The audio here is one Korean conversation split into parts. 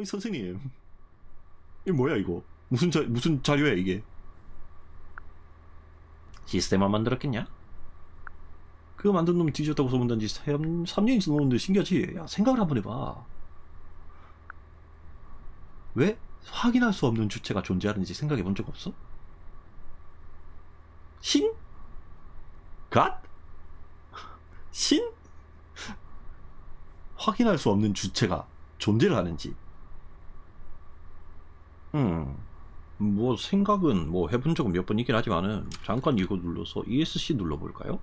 이 선생님 이게 뭐야 이거 무슨 자 무슨 자료야 이게 시스템만 만들었겠냐? 그거 만든 놈 뒤졌다고 소문난 지 3, 3년이 넘었는데 신기하지? 야 생각을 한번 해봐 왜 확인할 수 없는 주체가 존재하는지 생각해 본 적 없어? 신? 갓? 신? 확인할 수 없는 주체가 존재를 하는지 음, 뭐 생각은 뭐 해본 적은 몇 번 있긴 하지만은 잠깐 이거 눌러서 ESC 눌러볼까요?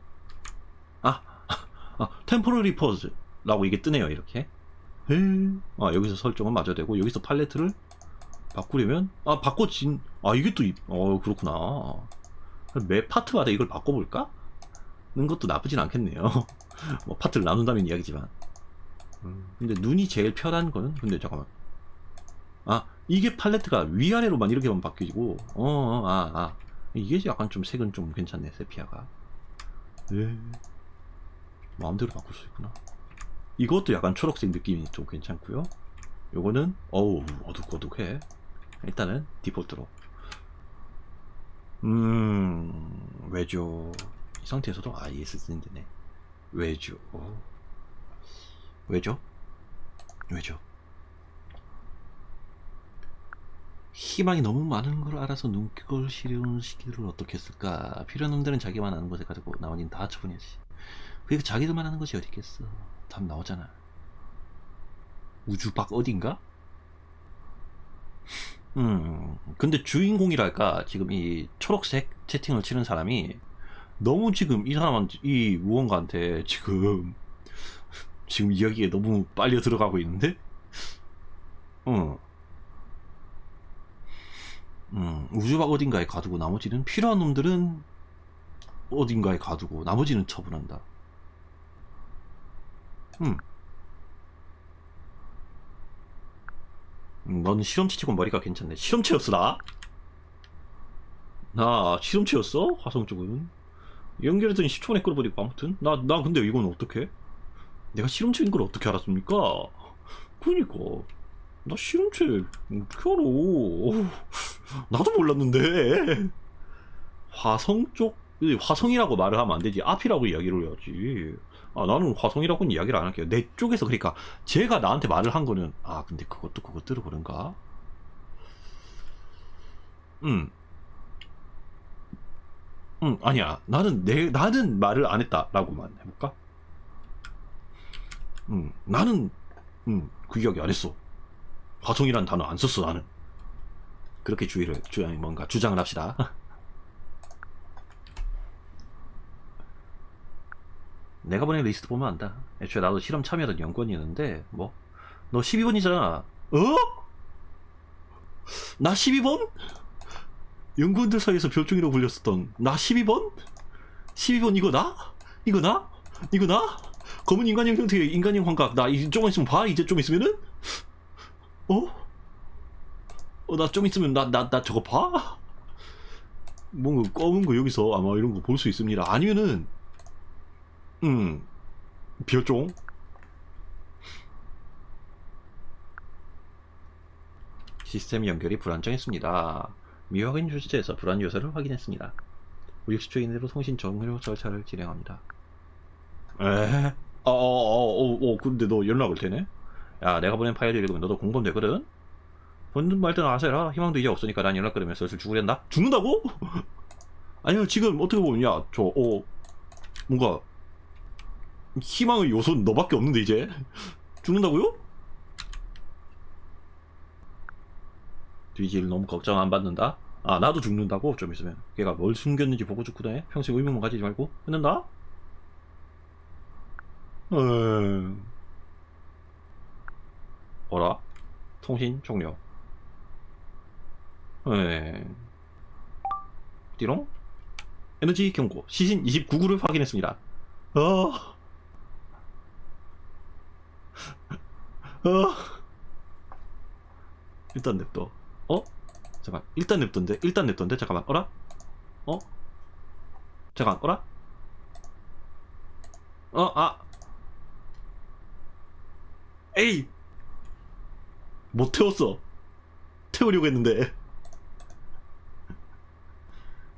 아, 아 템포러리 퍼즈라고 이게 뜨네요 이렇게. 에, 아 여기서 설정은 마저 되고 여기서 팔레트를 바꾸려면 아 바꿔진 아 이게 또어 그렇구나. 매 파트마다 이걸 바꿔볼까? 는 것도 나쁘진 않겠네요. 뭐 파트를 나눈다면 이야기지만. 음, 근데 눈이 제일 편한 거는 근데 잠깐만. 아 이게 팔레트가 위아래로만 이렇게만 바뀌고 어 아 아. 이게 약간 좀 색은 좀 괜찮네 세피아가. 예. 마음대로 바꿀 수 있구나. 이것도 약간 초록색 느낌이 좀 괜찮고요. 요거는 어우 어둑어둑해. 일단은 디폴트로. 음 왜죠 이 상태에서도 아 ES 쓰는 데네. 왜죠 왜죠 왜죠 희망이 너무 많은 걸 알아서 눈꼴 시려운 시기를 어떻게 했을까? 필요한 놈들은 자기만 아는 것에 가지고 나머지는 다 처분해야지. 그러니까 자기들만 아는 것이 어디 있겠어. 답 나오잖아. 우주 밖 어딘가? 음, 근데 주인공이랄까, 지금 이 초록색 채팅을 치는 사람이 너무 지금 이 사람한테, 이 무언가한테 지금, 지금 이야기에 너무 빨려 들어가고 있는데? 어. 음, 우주박 어딘가에 가두고 나머지는 필요한 놈들은 어딘가에 가두고 나머지는 처분한다. 음. 음, 넌 실험체 치고 머리가 괜찮네. 실험체였어, 나? 나 실험체였어? 화성 쪽은. 연결했더니 10초 만에 끌어버리고 아무튼. 나, 나 근데 이건 어떻게? 내가 실험체인 걸 어떻게 알았습니까? 그니까. 나 실험체 어떻게 알아? 어후, 나도 몰랐는데. 화성 쪽, 이 화성이라고 말을 하면 안 되지. 앞이라고 이야기를 해야지. 아, 나는 화성이라고는 이야기를 안 할게요. 내 쪽에서, 그러니까, 제가 나한테 말을 한 거는, 아, 근데 그것도 그것대로 그런가? 음. 음, 아니야. 나는 내, 나는 말을 안 했다라고만 해볼까? 음, 나는, 음, 그 이야기 안 했어. 화성이란 단어 안 썼어, 나는. 그렇게 주의를, 주, 뭔가 주장을 합시다. 내가 보낸 리스트 보면 안다. 애초에 나도 실험 참여하던 연구원이었는데, 뭐, 너 12번이잖아. 어? 나 12번? 연구원들 사이에서 별종이라고 불렸었던 나 12번? 12번 이거 나? 이거 나? 이거 나? 검은 인간형 형태의 인간형 환각 나 이제 조금 있으면 봐? 이제 좀 있으면은? 어? 어, 나 좀 있으면 나, 나, 나 저거 봐? 뭔가 검은 거 여기서 아마 이런 거 볼 수 있습니다. 아니면은, 음, 별종? 시스템 연결이 불안정했습니다. 미확인 주체에서 불안 요소를 확인했습니다. 60초 이내로 통신 정료 절차를 진행합니다. 에? 어, 어, 어, 어, 어, 근데 너 연락을 되네? 야, 내가 보낸 파일 읽으면 너도 공범되거든? 본든 말든 아세라. 희망도 이제 없으니까 난 연락 끊으면 슬슬 죽으련다? 죽는다고? 아니요, 지금 어떻게 보면, 야, 저, 어, 뭔가, 희망의 요소는 너밖에 없는데, 이제? 죽는다고요? 뒤질 너무 걱정 안 받는다? 아, 나도 죽는다고? 좀 있으면. 걔가 뭘 숨겼는지 보고 죽구네? 평생 의문만 가지지 말고. 끊는다? 음. 어라? 통신 종료. 네. 띠롱? 에너지 경고. 시신 29구를 확인했습니다. 어. 어. 일단 냅둬. 어? 잠깐. 일단 냅둔데. 일단 냅둔데. 잠깐만. 어라? 어? 잠깐. 어라? 어, 아. 에이. 못 태웠어. 태우려고 했는데.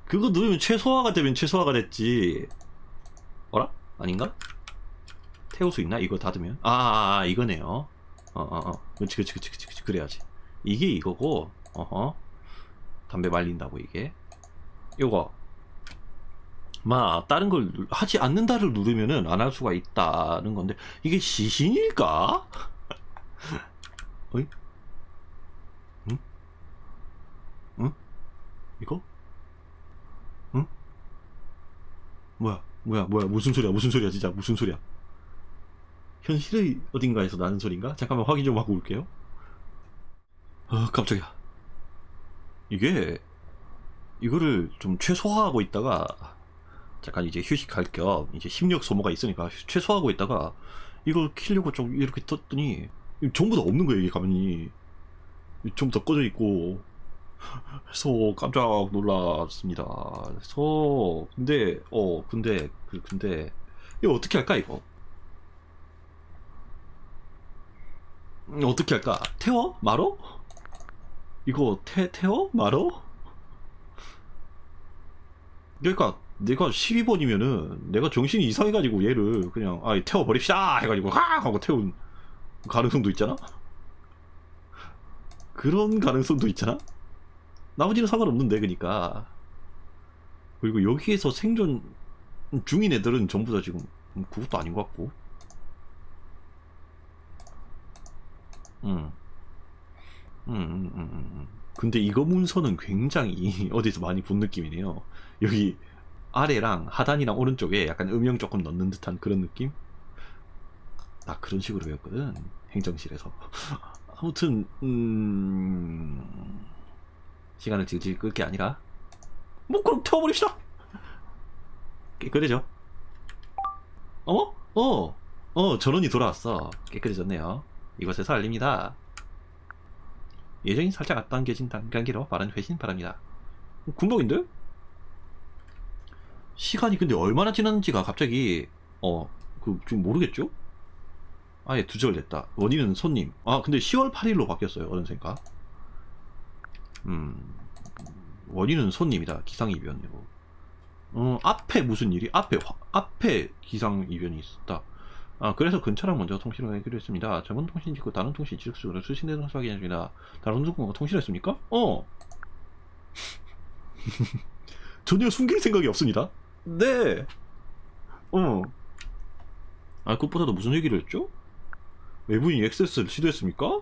그거 누르면 최소화가 되면 최소화가 됐지. 어라? 아닌가? 태울 수 있나? 이거 닫으면? 아, 아, 아 이거네요. 어, 어, 어. 그치, 그치, 그치, 그치, 그치. 그래야지. 이게 이거고, 어허. 담배 말린다고, 이게. 요거. 마, 다른 걸 누- 하지 않는다를 누르면은 안 할 수가 있다는 건데, 이게 시신일까? 어이? 응? 응? 이거? 응? 뭐야, 뭐야, 뭐야, 무슨 소리야, 무슨 소리야, 진짜, 무슨 소리야. 현실의 어딘가에서 나는 소린가? 잠깐만 확인 좀 하고 올게요. 아, 깜짝이야. 이게, 이거를 좀 최소화하고 있다가, 잠깐 이제 휴식할 겸, 이제 힘력 소모가 있으니까 휴- 최소화하고 있다가, 이걸 키려고 좀 이렇게 떴더니, 전부 다 없는 거예요, 이게 가면이. 전부 다 꺼져 있고. 그래서 깜짝 놀랐습니다. 그래서, 근데, 어, 근데, 그, 근데, 이거 어떻게 할까, 이거? 음, 어떻게 할까? 태워? 말어? 이거 태, 태워? 말어? 그러니까 내가 12번이면은 내가 정신이 이상해가지고 얘를 그냥 아 태워 버립시다 해가지고 하 하고 태운 가능성도 있잖아? 그런 가능성도 있잖아? 나머지는 상관없는데 그니까 그리고 여기에서 생존 중인 애들은 전부 다 지금 음, 그것도 아닌 것 같고 음. 음, 음, 음, 음, 음. 근데 이거 문서는 굉장히 어디서 많이 본 느낌이네요. 여기 아래랑 하단이랑 오른쪽에 약간 음영 조금 넣는 듯한 그런 느낌? 나 그런 식으로 배웠거든. 행정실에서. 아무튼, 음... 시간을 질질 끌 게 아니라, 뭐, 그럼 태워버립시다! 깨끗해져. 어? 어! 어, 전원이 돌아왔어. 깨끗해졌네요. 이곳에서 알립니다. 예정이 살짝 앞당겨진 단계로 빠른 회신 바랍니다. 군복인데? 시간이 근데 얼마나 지났는지가 갑자기 어그 지금 모르겠죠? 아예 두절됐다. 원인은 손님. 아 근데 10월 8일로 바뀌었어요. 어느샌가. 음 원인은 손님이다. 기상이변으로. 어 앞에 무슨 일이 앞에 화- 앞에 기상이변이 있었다. 아 그래서 근처랑 먼저 통신을 하기로 했습니다. 전문 통신 직구 다른 통신 지속적으로 수신되는 것을 확인해줍니다. 다른 누군가 통신했습니까? 어. 전혀 숨길 생각이 없습니다. 네. 어. 아, 그것보다도 무슨 얘기를 했죠? 외부인이 액세스를 시도했습니까?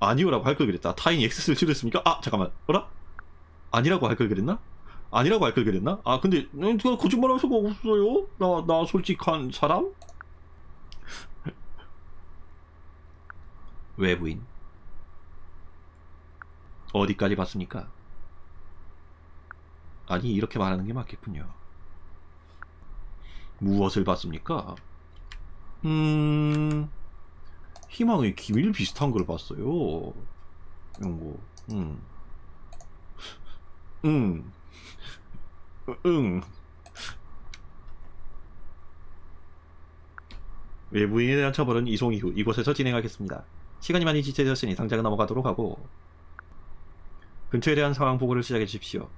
아니오라고 할 걸 그랬다. 타인이 액세스를 시도했습니까? 아, 잠깐만. 어라? 아니라고 할 걸 그랬나? 아니라고 할 걸 그랬나? 아, 근데 내가 거짓말할 수가 없어요. 나, 나 솔직한 사람? 외부인. 어디까지 봤습니까? 아니, 이렇게 말하는 게 맞겠군요. 무엇을 봤습니까? 음, 희망의 기밀 비슷한 걸 봤어요. 이런 거, 음. 응. 응. 외부인에 대한 처벌은 이송 이후 이곳에서 진행하겠습니다. 시간이 많이 지체되었으니 당장은 넘어가도록 하고 근처에 대한 상황 보고를 시작해 주십시오.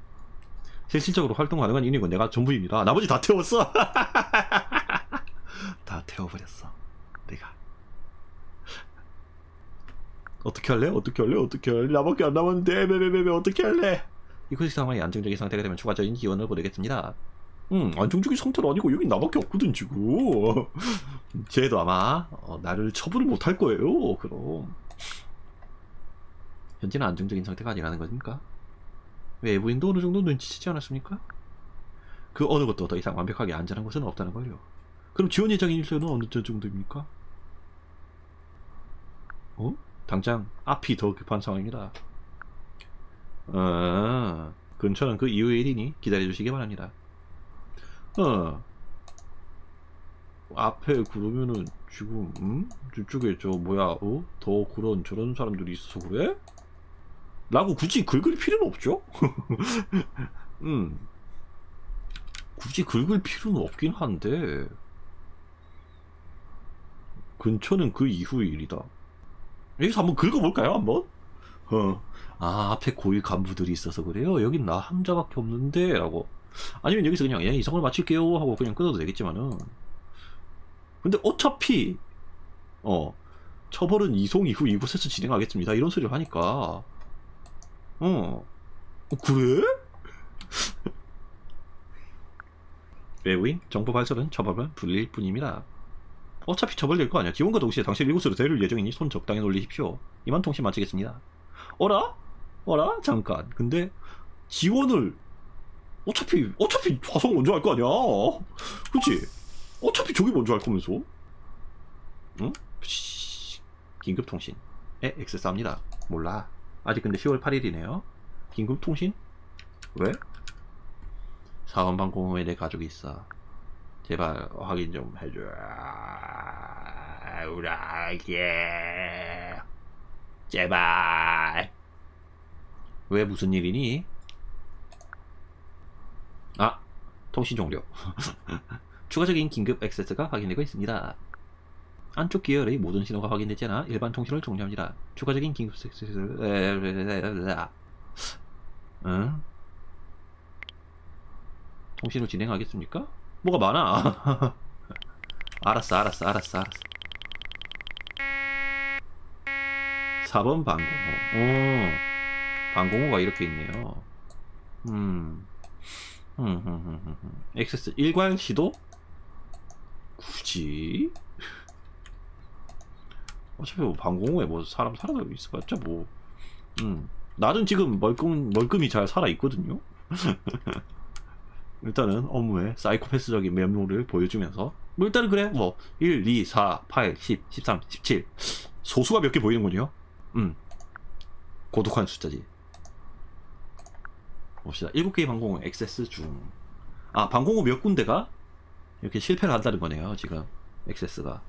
실질적으로 활동 가능한 인력은 내가 전부입니다. 나머지 다 태웠어. 다 태워버렸어. 내가. 어떻게 할래? 어떻게 할래? 어떻게 할래? 나밖에 안 남았는데 베베베베 어떻게 할래? 이곳의 상황이 안정적인 상태가 되면 추가적인 지원을 보내겠습니다. 음, 안정적인 상태는 아니고 여기 나밖에 없거든 지금. 쟤도 아마 어, 나를 처분을 못할 거예요. 그럼 현재는 안정적인 상태가 아니라는 겁니까? 외부인도 어느 정도 눈치채지 않았습니까? 그 어느 것도 더 이상 완벽하게 안전한 곳은 없다는 걸요. 그럼 지원 예정인 일수는 어느 정도입니까? 어? 당장 앞이 더 급한 상황입니다. 어, 근처는 그 이후의 일이니 기다려주시기 바랍니다. 어, 앞에 그러면은 지금 음? 저쪽에 저 뭐야 어? 더 그런 저런 사람들이 있어서 그래? 라고 굳이 긁을 필요는 없죠? 음. 굳이 긁을 필요는 없긴 한데 근처는 그 이후의 일이다. 여기서 한번 긁어볼까요, 한번? 어. 아, 앞에 고위 간부들이 있어서 그래요? 여긴 나 함자밖에 없는데? 라고. 아니면 여기서 그냥, 예, 이성을 마칠게요. 하고 그냥 끊어도 되겠지만은. 근데 어차피, 어, 처벌은 이송 이후 이곳에서 진행하겠습니다. 이런 소리를 하니까. 어. 어, 그래? 외부인 정보 발설은 처벌만 불릴 뿐입니다. 어차피 처벌될 거 아니야. 기원과 동시에 당신 이곳으로 데려올 예정이니 손 적당히 놀리십시오. 이만 통신 마치겠습니다. 어라? 어라? 잠깐. 근데 지원을 어차피 어차피 화성 먼저 할 거 아니야. 그치? 어차피 저기 먼저 할 거면서. 응? 씨. 긴급 통신에 액세스합니다. 몰라. 아직 근데 10월 8일이네요. 긴급 통신? 왜? 사원방공호에 내 가족이 있어. 제발 확인 좀 해줘. 우라게. 제발. 왜 무슨 일이니? 아, 통신 종료. 추가적인 긴급 액세스가 확인되고 있습니다. 안쪽 기열의 모든 신호가 확인되지 않아 일반 통신을 종료합니다. 추가적인 긴급 액세스를 응? 통신을 진행하겠습니까? 뭐가 많아. 알았어, 알았어, 알았어, 알았어. 4번 방공호. 오, 방공호가 이렇게 있네요. 음. 음, 음, 음, 음, 음. 액세스 일괄 시도? 굳이? 어차피 뭐 방공호에 뭐 사람 살아도 있어봤자 뭐. 음. 나는 지금 멀끔, 멀끔히 잘 살아있거든요? 일단은 업무에 사이코패스적인 면모를 보여주면서 뭐 일단은 그래 뭐 1, 2, 4, 8, 10, 13, 17 소수가 몇 개 보이는군요? 음. 고독한 숫자지. 봅시다. 7개의 방공호 액세스 중아 방공호 몇 군데가 이렇게 실패를 한다는 거네요 지금. 액세스가.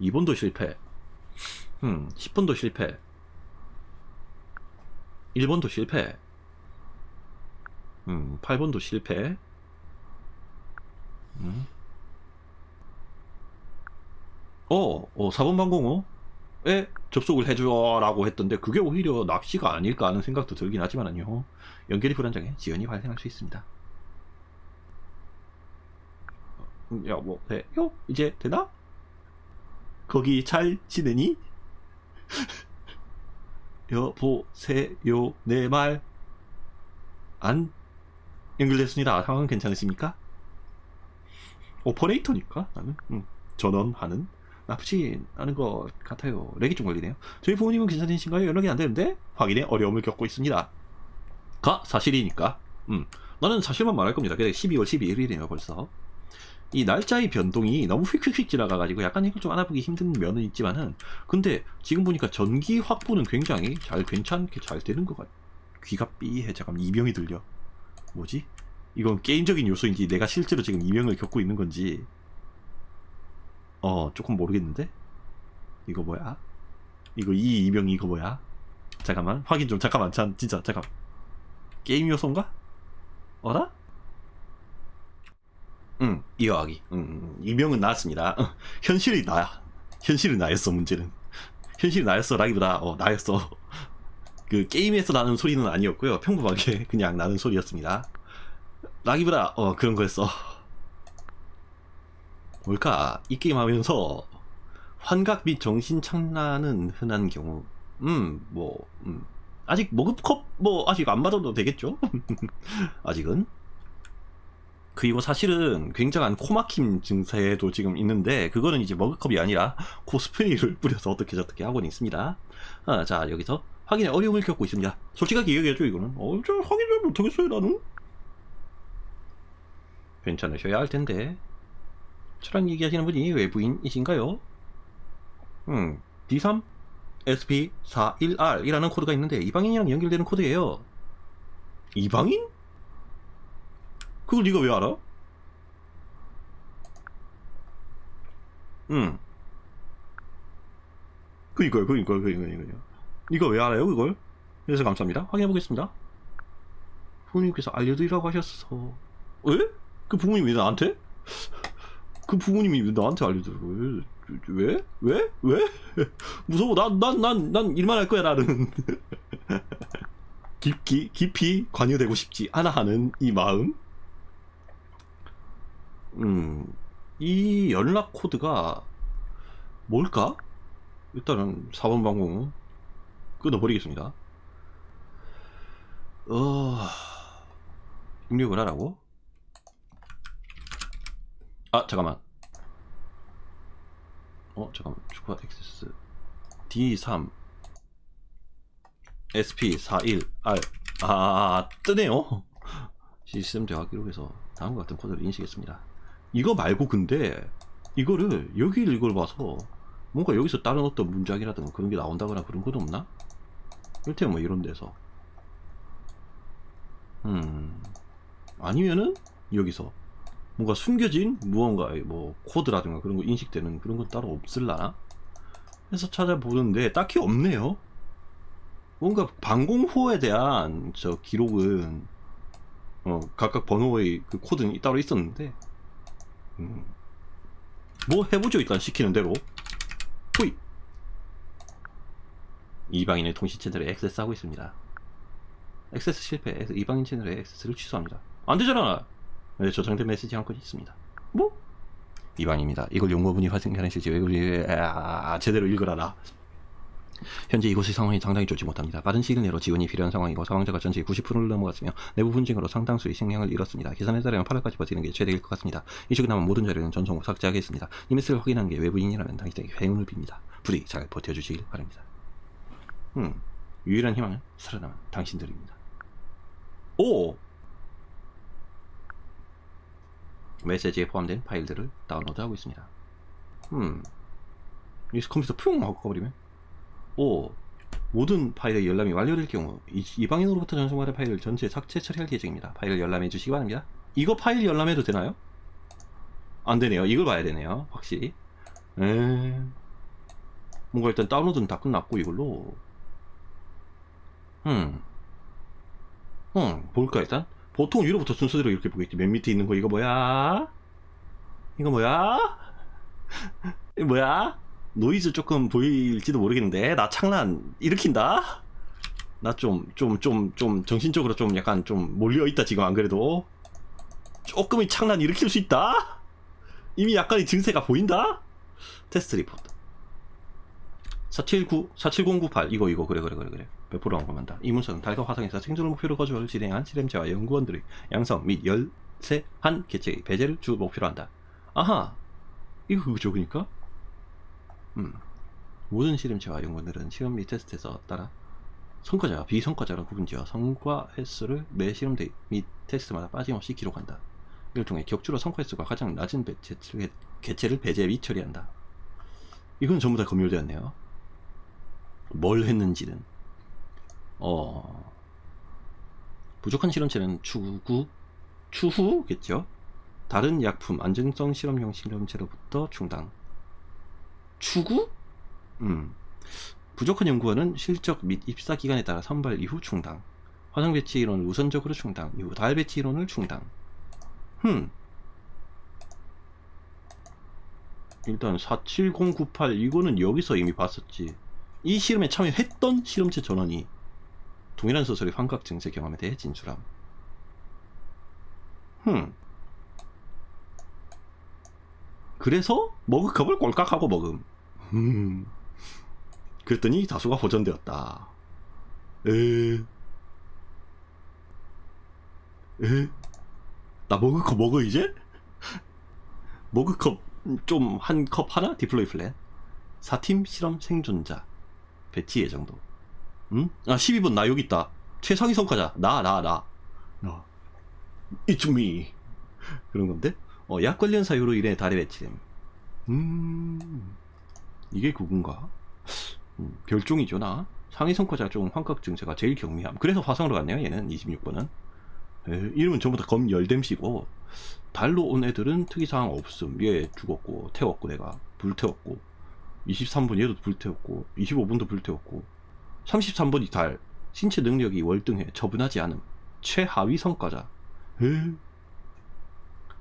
2번도 실패. 음 10번도 실패. 1번도 실패. 음 8번도 실패 음. 어, 어, 4번 방공호에 접속을 해줘라고 했던데 그게 오히려 낚시가 아닐까 하는 생각도 들긴 하지만요. 연결이 불안정해 지연이 발생할 수 있습니다. 음, 야, 뭐, 돼 요? 이제 되나? 거기 잘 지내니? 여보세요, 내 말. 안 연결됐습니다. 상황 괜찮으십니까? 오퍼레이터니까 나는 음, 전원하는 나쁘지 않은 것 같아요. 렉이 좀 걸리네요. 저희 부모님은 괜찮으신가요? 연락이 안 되는데 확인에 어려움을 겪고 있습니다. 가 사실이니까. 음, 나는 사실만 말할 겁니다. 근데 12월 12일이네요 벌써. 이 날짜의 변동이 너무 휙휙휙 지나가가지고 약간 이걸 좀 알아보기 힘든 면은 있지만은 근데 지금 보니까 전기 확보는 굉장히 잘 괜찮게 잘 되는 것 같. 귀가 삐해 잠깐 이명이 들려. 뭐지? 이건 게임적인 요소인지 내가 실제로 지금 이명을 겪고 있는 건지. 어 조금 모르겠는데? 이거 뭐야? 이거 이 이명 이거 뭐야? 잠깐만 확인 좀. 잠깐만 참 진짜 잠깐. 게임 요소인가? 어라? 응 이어하기. 응, 응, 이명은 나왔습니다. 어, 현실이 나야. 현실이 나였어 문제는. 현실이 나였어라기보다. 어 나였어. 그 게임에서 나는 소리는 아니었고요. 평범하게 그냥 나는 소리였습니다 라기보다 어 그런 거였어. 뭘까? 이 게임 하면서 환각 및 정신 착란은 흔한 경우. 음뭐 음. 아직 머그컵 뭐 아직 안 받아도 되겠죠? 아직은? 그리고 사실은 굉장한 코막힘 증세도 지금 있는데 그거는 이제 머그컵이 아니라 코스프레이를 뿌려서 어떻게 저렇게 하고는 있습니다. 아, 자 여기서 확인에 어려움을 겪고 있습니다. 솔직하게 얘기해줘 이거는. 어 저 확인 잘 못하겠어요 나는 괜찮으셔야 할 텐데. 저랑 얘기하시는 분이 외부인이신가요? 음, D3 SP41R이라는 코드가 있는데 이방인이랑 연결되는 코드예요. 이방인? 그걸 네가 왜 알아? 응. 그니까요, 그니까요, 그니까요, 그니까요. 이거 왜 알아요, 그걸? 그래서 감사합니다. 확인해 보겠습니다. 부모님께서 알려드리라고 하셨어. 왜? 그 부모님이 왜 나한테? 그 부모님이 왜 나한테 알려줘요? 왜, 왜? 왜? 왜? 무서워. 난, 난, 난, 난 일만 할 거야, 나는. 깊이, 깊이 관여되고 싶지 않아 하는 이 마음. 음, 이 연락 코드가 뭘까? 일단은 4번 방송 끊어버리겠습니다. 어, 입력을 하라고? 아, 잠깐만. 어, 잠깐만. 추가 액세스. D3 SP41R 아, 뜨네요. 시스템 대화 기록에서 다음과 같은 코드를 인식했습니다. 이거 말고 근데 이거를 여기 이걸 봐서 뭔가 여기서 다른 어떤 문장이라든가 그런 게 나온다거나 그런 건 없나? 이를테면 뭐 이런 데서 음 아니면은 여기서 뭔가 숨겨진 무언가의 뭐 코드라든가 그런 거 인식되는 그런 건 따로 없을라나? 해서 찾아보는데 딱히 없네요. 뭔가 방공호에 대한 저 기록은 어 각각 번호의 그 코드는 따로 있었는데 음. 뭐 해보죠 일단 시키는 대로 호이 이방인의 통신 채널에 액세스하고 있습니다. 액세스 실패해서 이방인 채널에 액세스를 취소합니다. 안 되잖아. 네, 저장된 메시지 한 건 있습니다. 뭐? 이방입니다. 이걸 발생하는 실제 왜 그리 아, 제대로 읽으라라. 현재 이곳의 상황이 상당히 좋지 못합니다. 빠른 시일 내로 지원이 필요한 상황이고 사망자가 전체의 90%를 넘어갔으며 내부 분쟁으로 상당수의 생명을 잃었습니다. 계산에 따르면 8월까지 버티는 게 최대일 것 같습니다. 이쪽에 남은 모든 자료는 전송 후 삭제하겠습니다. 이 메시지를 확인한 게 외부인이라면 당신에게 행운을 빕니다. 부디 잘 버텨주시길 바랍니다. 음, 유일한 희망은 살아남은 당신들입니다. 오! 메시지에 포함된 파일들을 다운로드하고 있습니다. 음, 이 컴퓨터 푸용 하고 꺼버리면 오 모든 파일의 열람이 완료될 경우 이, 이방인으로부터 전송받은 파일을 전체 삭제 처리할 계획입니다. 파일을 열람해 주시기 바랍니다. 이거 파일 열람해도 되나요? 안 되네요. 이걸 봐야 되네요. 확실히. 에... 뭔가 일단 다운로드는 다 끝났고 이걸로. 음. 음, 볼까 일단? 보통 위로부터 순서대로 이렇게 보겠지. 맨 밑에 있는 거 이거 뭐야? 이거 뭐야? 이거 뭐야? 노이즈 조금 보일지도 모르겠는데 나 창란 일으킨다. 나좀좀 좀 좀 정신적으로 좀 약간 좀 몰려 있다 지금 안 그래도 조금의 창란 일으킬 수 있다. 이미 약간의 증세가 보인다. 테스트 리포트. 479 47098 이거 이거 그래 그래 그래 그래 100% 언급한다. 이 문서는 달과 화성에서 생존을 목표로 거주를 진행한 실험체와 연구원들의 양성 및 열세 한 개체의 배제를 주 목표로 한다. 아하 이거 그거죠 그니까 음. 모든 실험체와 연구원들은 시험 및 테스트에서 따라 성과자와 비성과자로 구분지어 성과 횟수를 매 실험 및 테스트마다 빠짐없이 기록한다. 이를 통해 격주로 성과 횟수가 가장 낮은 배체, 개체를 배제 및 처리한다. 이건 전부 다 검열되었네요. 뭘 했는지는 어 부족한 실험체는 추구 추후겠죠. 다른 약품 안정성 실험용 실험체로부터 충당. 추구? 음. 부족한 연구원은 실적 및 입사 기간에 따라 선발 이후 충당. 화성 배치 이론을 우선적으로 충당. 이후 달 배치 이론을 충당. 흠. 일단 47098 이거는 여기서 이미 봤었지. 이 실험에 참여했던 실험체 전원이 동일한 소설의 환각 증세 경험에 대해 진술함. 흠. 그래서 머그컵을 꼴깍하고 먹음. 음. 그랬더니 다수가 보존되었다. 에. 에? 나 머그컵 먹어 이제? 머그컵 좀 한 컵 하나? 디플로이 플랜 4팀 실험 생존자 배치 예정도 응? 아 12번 나 여기 있다. 최상위 성과자. 나 나 나. 나 It's me 그런 건데? 어, 약 관련 사유로 인해 달에 배치됨. 음. 이게 그건가? 음, 별종이죠 나. 상위 성과자 중 환각 증세가 제일 경미함. 그래서 화성으로 갔네요 얘는. 26번은. 에, 이름은 전부 다 검열댐씨고. 달로 온 애들은 특이사항 없음. 얘 죽었고 태웠고 내가. 불태웠고. 23번 얘도 불태웠고 25번도 불태웠고 33번이 달 신체 능력이 월등해 처분하지 않음 최하위 성과자 에?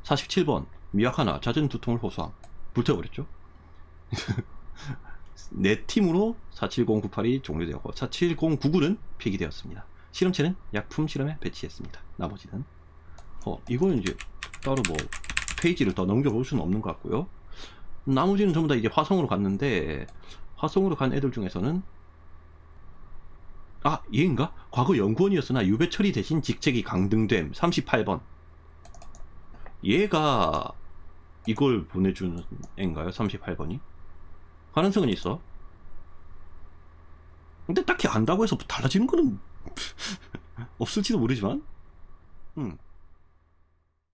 47번 미약 하나 잦은 두통을 호소함 불태워버렸죠 네 팀으로 47098이 종료되었고 47099는 폐기되었습니다. 실험체는 약품 실험에 배치했습니다. 나머지는 어 이거는 이제 따로 뭐 페이지를 더 넘겨볼 수는 없는 것 같고요. 나머지는 전부 다 이제 화성으로 갔는데 화성으로 간 애들 중에서는 아 얘인가? 과거 연구원이었으나 유배 처리 대신 직책이 강등됨 38번 얘가 이걸 보내주는 애인가요? 38번이? 가능성은 있어. 근데 딱히 안다고 해서 달라지는 거는 없을지도 모르지만, 음.